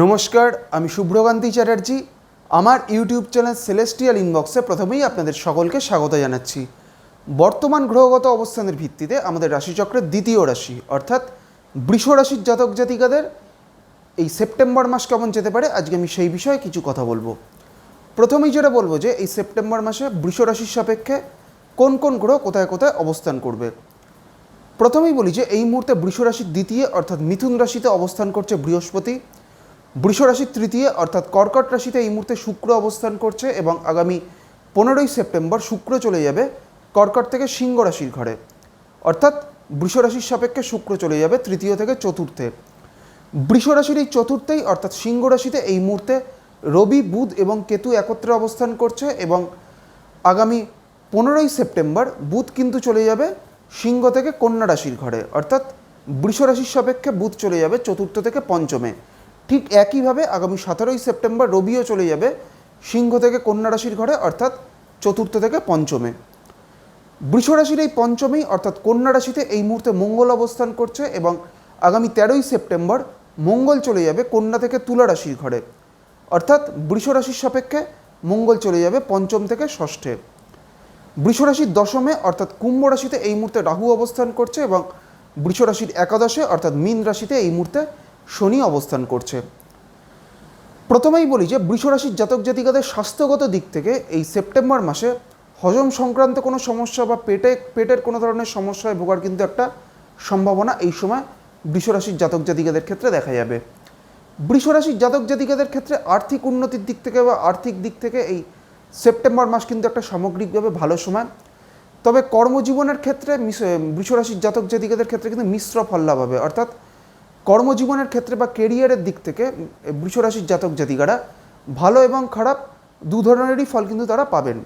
নমস্কার, আমি শুভ্রকান্তি চ্যাটার্জি। আমার ইউটিউব চ্যানেল সেলেস্টিয়াল ইনবক্সে প্রথমেই আপনাদের সকলকে স্বাগত জানাচ্ছি। বর্তমান গ্রহগত অবস্থানের ভিত্তিতে আমাদের রাশিচক্রের দ্বিতীয় রাশি, অর্থাৎ বৃষ রাশির জাতক জাতিকাদের এই সেপ্টেম্বর মাস কেমন যেতে পারে, আজকে আমি সেই বিষয়ে কিছু কথা বলব। প্রথমেই যেটা বলব যে, এই সেপ্টেম্বর মাসে বৃষ রাশির সাপেক্ষে কোন কোন গ্রহ কোথায় কোথায় অবস্থান করবে। প্রথমেই বলি যে, এই মুহূর্তে বৃষ রাশির দ্বিতীয়, অর্থাৎ মিথুন রাশিতে অবস্থান করছে বৃহস্পতি। বৃষ রাশির তৃতীয় অর্থাৎ কর্কট রাশিতে এই মুহূর্তে শুক্র অবস্থান করছে এবং আগামী পনেরোই সেপ্টেম্বর শুক্র চলে যাবে কর্কট থেকে সিংহ রাশির ঘরে। অর্থাৎ বৃষ রাশির সাপেক্ষে শুক্র চলে যাবে তৃতীয় থেকে চতুর্থে। বৃষ রাশির এই চতুর্থেই অর্থাৎ সিংহ রাশিতে এই মুহূর্তে রবি, বুধ এবং কেতু একত্রে অবস্থান করছে এবং আগামী পনেরোই সেপ্টেম্বর বুধ কিন্তু চলে যাবে সিংহ থেকে কন্যা রাশির ঘরে। অর্থাৎ বৃষ রাশির সাপেক্ষে বুধ চলে যাবে চতুর্থ থেকে পঞ্চমে। ঠিক একইভাবে আগামী সতেরোই সেপ্টেম্বর রবিও চলে যাবে সিংহ থেকে কন্যা রাশির ঘরে, অর্থাৎ চতুর্থ থেকে পঞ্চমে। বৃষ রাশির এই পঞ্চমেই, অর্থাৎ কন্যা রাশিতে এই মুহূর্তে মঙ্গল অবস্থান করছে এবং আগামী তেরোই সেপ্টেম্বর মঙ্গল চলে যাবে কন্যা থেকে তুলা রাশির ঘরে। অর্থাৎ বৃষ রাশির সাপেক্ষে মঙ্গল চলে যাবে পঞ্চম থেকে ষষ্ঠে। বৃষ রাশির দশমে, অর্থাৎ কুম্ভ রাশিতে এই মুহূর্তে রাহু অবস্থান করছে এবং বৃষ রাশির একাদশে, অর্থাৎ মীন রাশিতে এই মুহূর্তে শনি অবস্থান করছে। প্রথমেই বলি যে বৃষ রাশির জাতক জাতিকাদের স্বাস্থ্যগত দিক থেকে এই সেপ্টেম্বর মাসে হজম সংক্রান্ত কোনো সমস্যা বা পেটে, পেটের কোনো ধরনের সমস্যায় ভোগার কিন্তু একটা সম্ভাবনা এই সময় বৃষ রাশির জাতক জাতিকাদের ক্ষেত্রে দেখা যাবে। বৃষ রাশির জাতক জাতিকাদের ক্ষেত্রে আর্থিক উন্নতির দিক থেকে বা আর্থিক দিক থেকে এই সেপ্টেম্বর মাস কিন্তু একটা সামগ্রিকভাবে ভালো সময়। তবে কর্মজীবনের ক্ষেত্রে মিশ- বৃষ রাশির জাতক জাতিকাদের ক্ষেত্রে কিন্তু মিশ্র ফল লাভ হবে। অর্থাৎ কর্মজীবনের ক্ষেত্রে বা কেরিয়ারের দিক থেকে বৃষ রাশির জাতক জাতিকারা ভালো এবং খারাপ দু ধরনেরই ফল কিন্তু তারা পাবেন।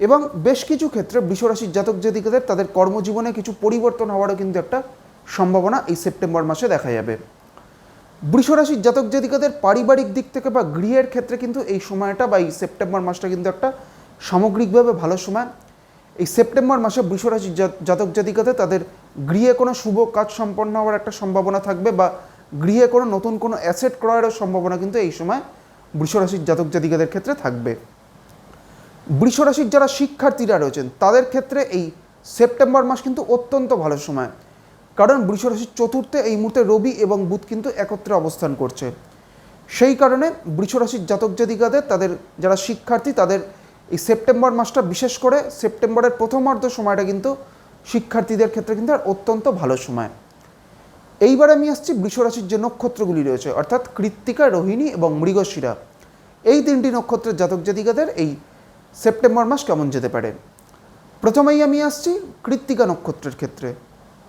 এবং বেশ কিছু ক্ষেত্রে বৃষ রাশির জাতক জাতিকাদের তাদের কর্মজীবনে কিছু পরিবর্তন হওয়ারও কিন্তু একটা সম্ভাবনা এই সেপ্টেম্বর মাসে দেখা যাবে। বৃষ রাশির জাতক জাতিকাদের পারিবারিক দিক থেকে বা গৃহের ক্ষেত্রে কিন্তু এই সময়টা বা এই সেপ্টেম্বর মাসটা কিন্তু একটা সামগ্রিকভাবে ভালো সময়। এই সেপ্টেম্বর মাসে বৃষ রাশির জাতক জাতিকাদের তাদের গৃহে কোনো শুভ কাজ সম্পন্ন হওয়ার একটা সম্ভাবনা থাকবে বা গৃহে কোনো নতুন কোনো অ্যাসেট ক্রয়েরও সম্ভাবনা কিন্তু এই সময় বৃষ রাশির জাতক জাতিকাদের ক্ষেত্রে থাকবে। বৃষ রাশির যারা শিক্ষার্থীরা রয়েছেন, তাদের ক্ষেত্রে এই সেপ্টেম্বর মাস কিন্তু অত্যন্ত ভালো সময়। কারণ বৃষ রাশির চতুর্থে এই মুহূর্তে রবি এবং বুধ কিন্তু একত্রে অবস্থান করছে। সেই কারণে বৃষ রাশির জাতক জাতিকাদের, তাদের যারা শিক্ষার্থী, তাদের এই সেপ্টেম্বর মাসটা বিশেষ করে সেপ্টেম্বরের প্রথমার্ধ সময়টা কিন্তু শিক্ষার্থীদের ক্ষেত্রে কিন্তু অত্যন্ত ভালো সময়। এইবার আমি আসছি বৃষ রাশির যে নক্ষত্রগুলি রয়েছে, অর্থাৎ কৃত্তিকা, রোহিণী এবং মৃগশিরা। এই তিনটি নক্ষত্রের জাতক জাতিকাদের এই সেপ্টেম্বর মাস কেমন যেতে পারে? প্রথমেই আমি আসছি কৃত্তিকা নক্ষত্রের ক্ষেত্রে।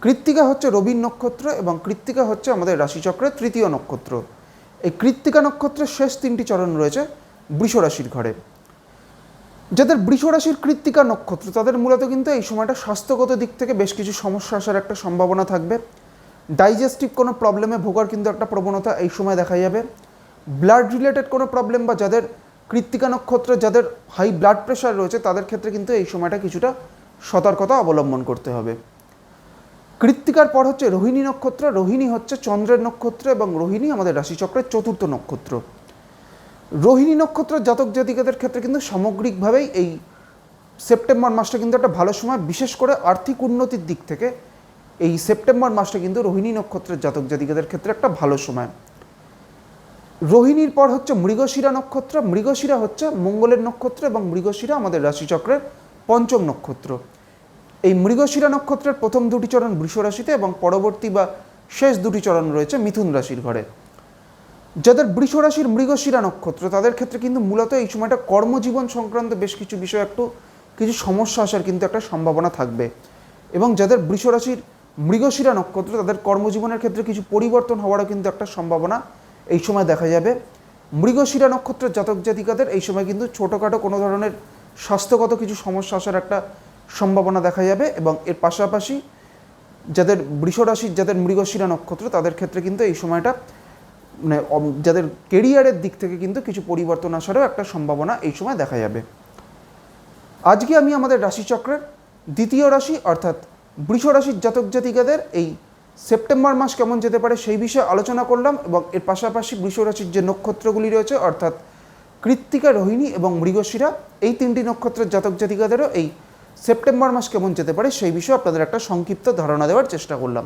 কৃত্তিকা হচ্ছে রবির নক্ষত্র এবং কৃত্তিকা হচ্ছে আমাদের রাশিচক্রের তৃতীয় নক্ষত্র। এই কৃত্তিকা নক্ষত্রের শেষ তিনটি চরণ রয়েছে বৃষ রাশির ঘরে। যাদের বৃষ রাশির কৃত্তিকা নক্ষত্র, তাদের মূলত কিন্তু এই সময়টা স্বাস্থ্যগত দিক থেকে বেশ কিছু সমস্যা আসার একটা সম্ভাবনা থাকবে। ডাইজেস্টিভ কোনো প্রবলেমে ভোগার কিন্তু একটা প্রবণতা এই সময় দেখা যাবে। ব্লাড রিলেটেড কোনো প্রবলেম বা যাদের কৃত্তিকা নক্ষত্র, যাদের হাই ব্লাড প্রেশার রয়েছে, তাদের ক্ষেত্রে কিন্তু এই সময়টা কিছুটা সতর্কতা অবলম্বন করতে হবে। কৃত্তিকার পর হচ্ছে রোহিণী নক্ষত্র। রোহিণী হচ্ছে চন্দ্রের নক্ষত্র এবং রোহিণী আমাদের রাশিচক্রের চতুর্থ নক্ষত্র। রোহিণী নক্ষত্র জাতক জাতিকাদের ক্ষেত্রে কিন্তু সামগ্রিকভাবেই এই সেপ্টেম্বর মাসটা কিন্তু একটা ভালো সময়, বিশেষ করে আর্থিক উন্নতির দিক থেকে এই সেপ্টেম্বর মাসটা কিন্তু রোহিণী নক্ষত্রের জাতক জাতিকাদের ক্ষেত্রে একটা ভালো সময়। রোহিণীর পর হচ্ছে মৃগশিরা নক্ষত্র, মৃগশিরা হচ্ছে মঙ্গলের নক্ষত্র এবং মৃগশিরা আমাদের রাশিচক্রের পঞ্চম নক্ষত্র। এই মৃগশিরা নক্ষত্রের প্রথম দুটি চরণ বৃষ রাশিতে এবং পরবর্তী বা শেষ দুটি চরণ রয়েছে মিথুন রাশির ঘরে। যাদের বৃষ রাশির মৃগশিরা নক্ষত্র, তাদের ক্ষেত্রে কিন্তু মূলত এই সময়টা কর্মজীবন সংক্রান্ত বেশ কিছু বিষয় একটু কিছু সমস্যা আসার কিন্তু একটা সম্ভাবনা থাকবে। এবং যাদের বৃষ রাশির মৃগশিরা নক্ষত্র, তাদের কর্মজীবনের ক্ষেত্রে কিছু পরিবর্তন হওয়ারও কিন্তু একটা সম্ভাবনা এই সময় দেখা যাবে। মৃগশিরা নক্ষত্রের জাতক জাতিকাদের এই সময় কিন্তু ছোটোখাটো কোনো ধরনের স্বাস্থ্যগত কিছু সমস্যা আসার একটা সম্ভাবনা দেখা যাবে এবং এর পাশাপাশি যাদের বৃষ রাশির, যাদের মৃগশিরা নক্ষত্র, তাদের ক্ষেত্রে কিন্তু এই সময়টা মানে যাদের কেরিয়ারের দিক থেকে কিন্তু কিছু পরিবর্তন আসারও একটা সম্ভাবনা এই সময় দেখা যাবে। আজকে আমি আমাদের রাশিচক্রের দ্বিতীয় রাশি, অর্থাৎ বৃষ রাশির জাতক জাতিকাদের এই সেপ্টেম্বর মাস কেমন যেতে পারে সেই বিষয়ে আলোচনা করলাম এবং এর পাশাপাশি বৃষরাশির যে নক্ষত্রগুলি রয়েছে, অর্থাৎ কৃত্তিকা রোহিণী এবং মৃগশিরা, এই তিনটি নক্ষত্রের জাতক জাতিকাদেরও এই সেপ্টেম্বর মাস কেমন যেতে পারে সেই বিষয়ে আপনাদের একটা সংক্ষিপ্ত ধারণা দেওয়ার চেষ্টা করলাম।